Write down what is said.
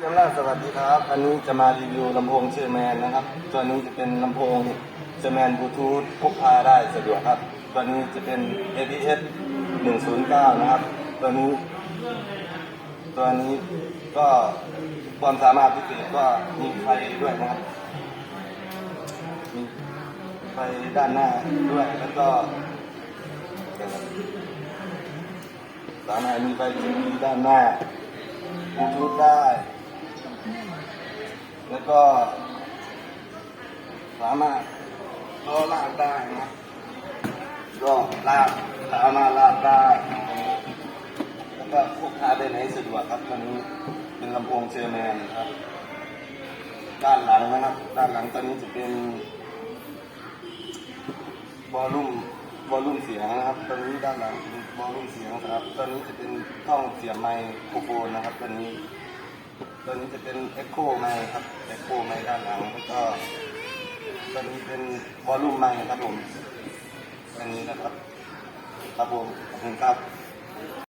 เรื่องแรกสวัสดีครับ อันนี้จะมารีวิวลำโพงเชอร์แมนนะครับ ตัวนี้จะเป็นลำโพงเชอร์แมนบลูทูธพกพาได้สะดวกครับ ตัวนี้จะเป็น ABS 109 นะครับ ตัวนี้ ตัวนี้ก็ความสามารถพิเศษก็มีไฟด้วยนะครับ มีไฟด้านหน้าด้วย แล้วก็ สามารถมีไฟด้านหน้าบลูทูธ แล้วก็ สามารถล้อลากได้นะก็ลากสามารถลากได้แล้วก็พกพาไปไหนสะดวกครับตัวนี้เป็นลำโพงเชอร์แมนครับ ด้านหลังนะครับ ด้านหลังตัวนี้จะเป็นวอลลุ่มวอลลุ่มเสียงนะครับตัวนี้ด้านหลังเป็นวอลลุ่มเสียงครับตัวนี้จะเป็นช่องเสียบไมโครโฟนนะครับตัวนี้ ตัวนี้จะเป็นเอ็กโคไมค์ครับเอ็กโคไมค์ด้านหลังแล้วก็ตัวนี้เป็นวอลลุ่มไมค์ครับผมตัวนี้นะครับครับผมขอบคุณครับ